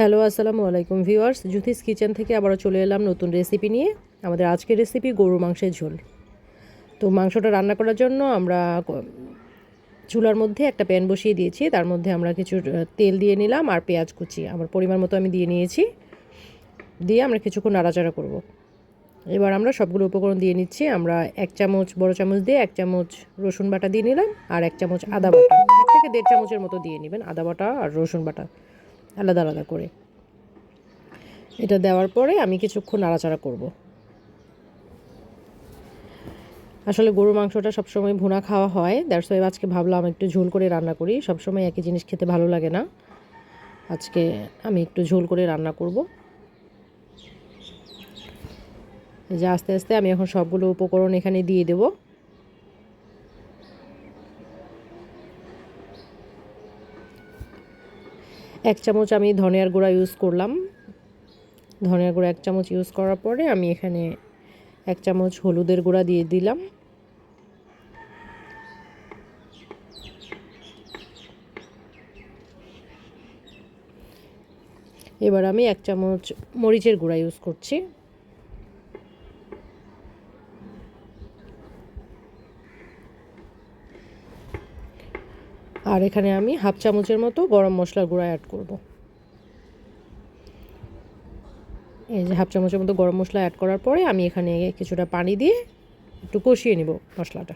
Hello, আসসালামু আলাইকুম viewers. জুথিস kitchen থেকে আবারও চলে এলাম নতুন রেসিপি নিয়ে। আমাদের আজকের রেসিপি গরুর মাংসের ঝোল। তো মাংসটা রান্না করার জন্য আমরা চুলার মধ্যে একটা প্যান বসিয়ে দিয়েছি। তার মধ্যে আমরা কিছু তেল দিয়ে নিলাম আর পেঁয়াজ কুচি। আমার পরিমাণ মতো আমি দিয়ে নিয়েছি। দিয়ে আমরা কিছুক্ষণ নাড়াচাড়া করব। এবার আমরা সবগুলো উপকরণ দিয়ে নিচ্ছি। আমরা এক চামচ বড় চামচ দিয়ে এক চামচ রসুন বাটা দিয়ে নিলাম আর এক চামচ আদা বাটা। এক থেকে দেড় চামচের মতো দিয়ে নেবেন আদা বাটা আর রসুন বাটা। আলাদা আলাদা করে। এটা দেওয়ার পরে আমি কিছুক্ষণ নাড়াচাড়া করব। আসলে গরুর মাংসটা সবসময় ভুনা খাওয়া হয়। দ্যাটস ওয়াই আজকে ভাবলাম একটু ঝোল করে রান্না করি। সবসময় একই জিনিস খেতে ভালো লাগে না। আজকে আমি একটু ঝোল করে রান্না করব। যে আস্তে আস্তে আমি এখন সবগুলো উপকরণ এখানে দিয়ে দেবো। এক চামচ আমি ধনিয়ার গুঁড়া ইউজ করলাম। ধনিয়ার গুঁড়া এক চামচ ইউজ করার পরে আমি এখানে এক চামচ হলুদের গুঁড়া দিয়ে দিলাম। এবার আমি এক চামচ মরিচের গুঁড়া ইউজ করছি। আর এখানে আমি হাফ চামচের মতো গরম মশলার গুঁড়া অ্যাড করব। এই যে হাফ চামচের মতো গরম মশলা অ্যাড করার পরে আমি এখানে কিছুটা পানি দিয়ে একটু কষিয়ে নিব মশলাটা।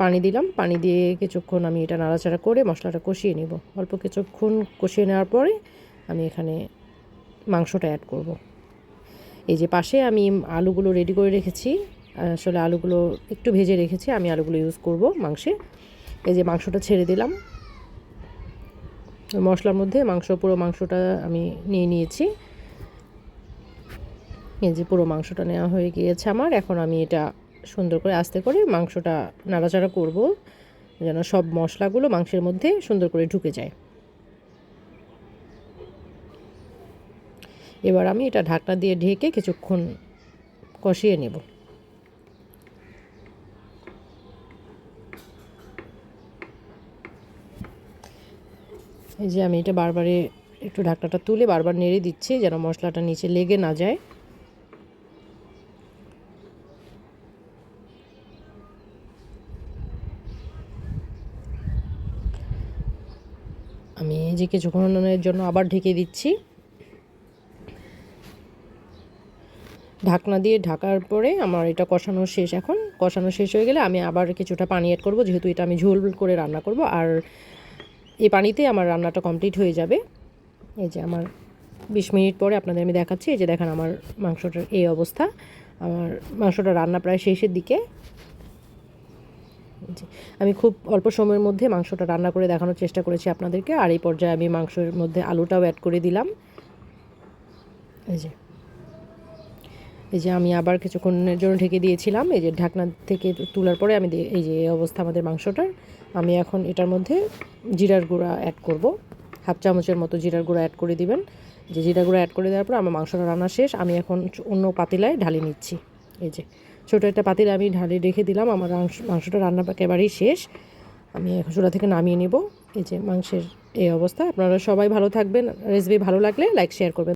পানি দিলাম, পানি দিয়ে কিছুক্ষণ আমি এটা নাড়াচাড়া করে মশলাটা কষিয়ে নিব। অল্প কিছুক্ষণ কষিয়ে নেওয়ার পরে আমি এখানে মাংসটা অ্যাড করব। এই যে পাশে আমি আলুগুলো রেডি করে রেখেছি, আসলে আলুগুলো একটু ভেজে রেখেছি, আমি আলুগুলো ইউজ করব মাংসে। এই যে মাংসটা ছেড়ে দিলাম। মশলার মধ্যে মাংস, পুরো মাংসটা আমি নিয়ে নিয়েছি। এই যে পুরো মাংসটা নেওয়া হয়ে গিয়েছে আমার। এখন আমি এটা সুন্দর করে আস্তে করে মাংসটা নাড়াচাড়া করব, যেন সব মশলাগুলো মাংসের মধ্যে সুন্দর করে ঢুকে যায়। এবার আমি এটা ঢাকনা দিয়ে ঢেকে কিছুক্ষণ কষিয়ে নেব। এই যে আমি এটা বারবারে একটু ঢাকনাটা তুলে বারবার নেড়ে দিচ্ছি যেন মশলাটা নিচে লেগে না যায়। আমি এই যে কিছুক্ষণের জন্য আবার ঢেকে দিচ্ছি। ঢাকনা দিয়ে ঢাকার পরে আমার এটা কষানো শেষ এখন। কষানো শেষ হয়ে গেলে আমি আবার কিছুটা পানি অ্যাড করব, যেহেতু এটা আমি ঝোল করে রান্না করব। আর এই পানিতে আমার রান্নাটা কমপ্লিট হয়ে যাবে। এই যে আমার বিশ মিনিট পরে আপনাদের আমি দেখাচ্ছি, এই যে দেখেন আমার মাংসটার এই অবস্থা। আমার মাংসটা রান্না প্রায় শেষের দিকে। আমি খুব অল্প সময়ের মধ্যে মাংসটা রান্না করে দেখানোর চেষ্টা করেছি আপনাদেরকে, আর এই পর্যায়ে আমি মাংসের মধ্যে আলুটাও অ্যাড করে দিলাম। এই যে এই যে আমি আবার কিছুক্ষণের জন্য ঢেকে দিয়েছিলাম। এই যে ঢাকনা থেকে তোলার পরে আমি এই যে এই অবস্থা আমাদের মাংসটার। আমি এখন এটার মধ্যে জিরার গুঁড়া অ্যাড করব। হাফ চামচের মতো জিরার গুঁড়া অ্যাড করে দিবেন। যে জিরা গুঁড়া অ্যাড করে দেওয়ার পর আমার মাংসটা রান্না শেষ। আমি এখন অন্য পাতিলায় ঢালি নিচ্ছি। এই যে, ছোটো একটা পাতিলে আমি ঢালি রেখে দিলাম। আমার মাংস- মাংসটা রান্না একেবারেই শেষ। আমি এখন চুলা থেকে নামিয়ে নেব। এই যে মাংসের এই অবস্থা। আপনারা সবাই ভালো থাকবেন। রেসিপি ভালো লাগলে লাইক শেয়ার করবেন।